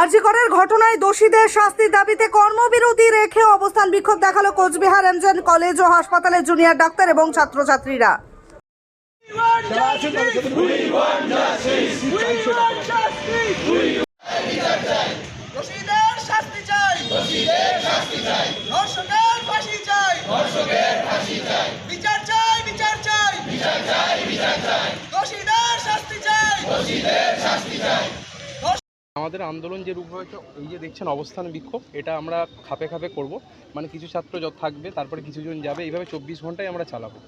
আরজিকরের ঘটনায় দোষীদের শাস্তির দাবিতে কর্মবিরতি রেখে অবস্থান বিক্ষোভ দেখাল কোচবিহার এমজেন কলেজ ও হাসপাতালে জুনিয়র ডাক্তার এবং ছাত্রছাত্রীরা। দোষীদের আমাদের আন্দোলন যে রূপ হয়েছে এই যে দেখছেন অবস্থান বিক্ষোভ এটা আমরা খাপে খাপে করব। মানে কিছু ছাত্র যত থাকবে তারপরে কিছুজন যাবে এইভাবে চব্বিশ ঘন্টায় আমরা চালাবো।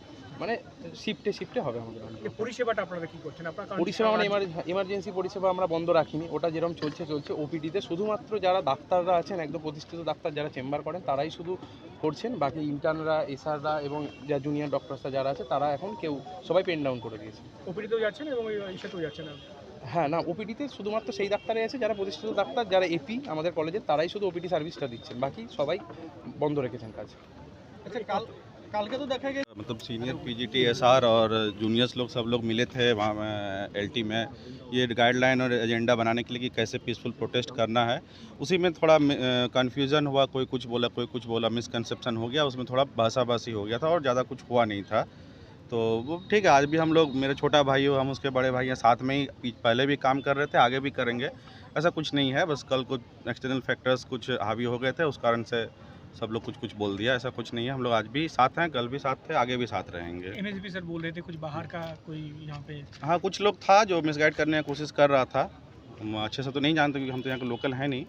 মানে শিফটে শিফটে হবে আমাদের পরিষেবাটা আপনারা কি করছেন? আপনারা পরিষেবা মানে এমার্জেন্সি পরিষেবা আমরা বন্ধ রাখিনি ওটা যেরকম চলছে চলছে। ওপিডিতে শুধুমাত্র যারা ডাক্তাররা আছেন একদম প্রতিষ্ঠিত ডাক্তার যারা চেম্বার করেন তারাই শুধু করছেন। বাকি ইন্টার্নরা এসআররা এবং যা জুনিয়র ডক্টরসরা যারা আছে তারা এখন কেউ সবাই পেন ডাউন করে দিয়েছে। ওপিডিতেও যাচ্ছেন এবং ইসেতেও যাচ্ছেন হ্যাঁ না ওপিডিতে শুধুমাত্র সেই ডাক্তারই আছে যারা প্রতিষ্ঠিত ডাক্তার যারা এপি আমাদের কলেজে তারাই শুধু ওপিডি সার্ভিসটা দিচ্ছেন বাকি সবাই বন্ধ রেখেছেন কাজ আচ্ছা কাল কালকে তো দেখা গেছে मतलब सीनियर पीजीटी एसआर और जूनियर्स लोग सब लोग मिले थे वहाँ एलटी में ये गाइडलाइन और एजेंडा बनाने के लिए कि कैसे पीसफुल प्रोटेस्ट करना है उसी में थोड़ा कन्फ्यूज़न हुआ कोई कुछ बोला कोई कुछ बोला मिसकंसेप्शन हो गया उसमें थोड़ा भाषाभाषी हो गया था और ज़्यादा कुछ हुआ नहीं था तो वो ठीक है आज भी हम लोग मेरे छोटा भाई हो हम उसके बड़े भाई हैं साथ में ही पहले भी काम कर रहे थे आगे भी करेंगे। ऐसा कुछ नहीं है बस कल कुछ एक्सटर्नल फैक्टर्स कुछ हावी हो गए थे उस कारण से सब लोग कुछ कुछ बोल दिया ऐसा कुछ नहीं है। हम लोग आज भी साथ हैं कल भी साथ थे आगे भी साथ रहेंगे। एमएसपी सर बोल रहे थे कुछ बाहर का कोई यहाँ पे? हाँ कुछ लोग था जो मिसगाइड करने की कोशिश कर रहा था। हम अच्छे से तो नहीं जानते क्योंकि हम तो यहाँ के लोकल हैं नहीं।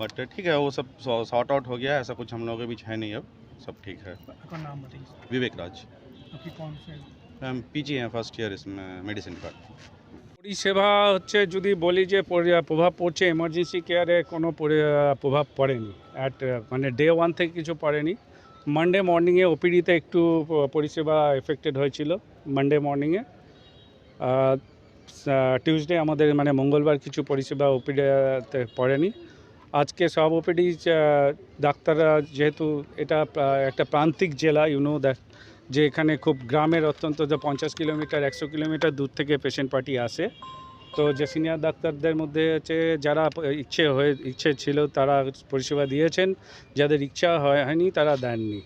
बट ठीक है वो सब सॉर्ट आउट हो गया ऐसा कुछ हम लोगों के बीच है नहीं अब। सब ठीक है। नाम बताइए। Vivek Raj PG first year medicine পরিষেবা হচ্ছে যদি বলি যে প্রভাব পড়ছে এমার্জেন্সি কেয়ারে কোনো প্রভাব পড়েনি। অ্যাট uh, মানে ডে ওয়ান থেকে কিছু পড়েনি। মানডে মর্নিংয়ে ওপিডিতে একটু পরিষেবা এফেক্টেড হয়েছিল মানডে মর্নিংয়ে টিউসডে আমাদের মানে মঙ্গলবার কিছু পরিষেবা ওপিডিতে পড়েনি। আজকে সব ওপিডি ডাক্তাররা যেহেতু এটা একটা প্রান্তিক জেলা ইউনো দ্যাট যে এখানে খুব গ্রামের অত্যন্ত যে পঞ্চাশ কিলোমিটার, একশো কিলোমিটার দূর থেকে পেশেন্ট পার্টি আসে। তো যে সিনিয়র ডাক্তারদের মধ্যে হচ্ছে যারা ইচ্ছে হয়ে, ইচ্ছে ছিল তারা পরিষেবা দিয়েছেন। যাদের ইচ্ছা হয়, হয়নি তারা দেননি।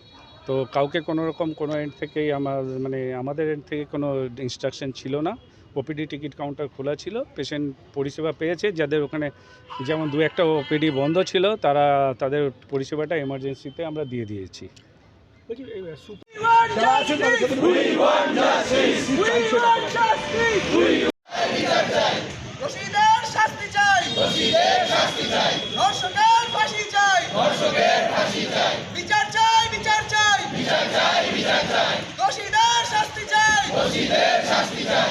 তো কাউকে কোনো রকম কোনো এন্ড থেকেই আমার মানে আমাদের এন্ড থেকে কোনো ইনস্ট্রাকশন ছিল না। ওপিডি টিকিট কাউন্টার খোলা ছিল পেশেন্ট পরিষেবা পেয়েছে। যাদের ওখানে যেমন দু একটা ওপিডি বন্ধ ছিল, তারা তাদের পরিষেবাটা এমার্জেন্সিতে আমরা দিয়ে দিয়েছি। এই, সুপ- দোষীদের শাস্তি চাই রশিদের শাস্তি চাই ধর্ষকের ফাঁসি চাই ধর্ষকের ফাঁসি চাই বিচার চাই বিচার চাই বিচার চাই বিচার চাই দোষীদের শাস্তি চাই দোষীদের শাস্তি চাই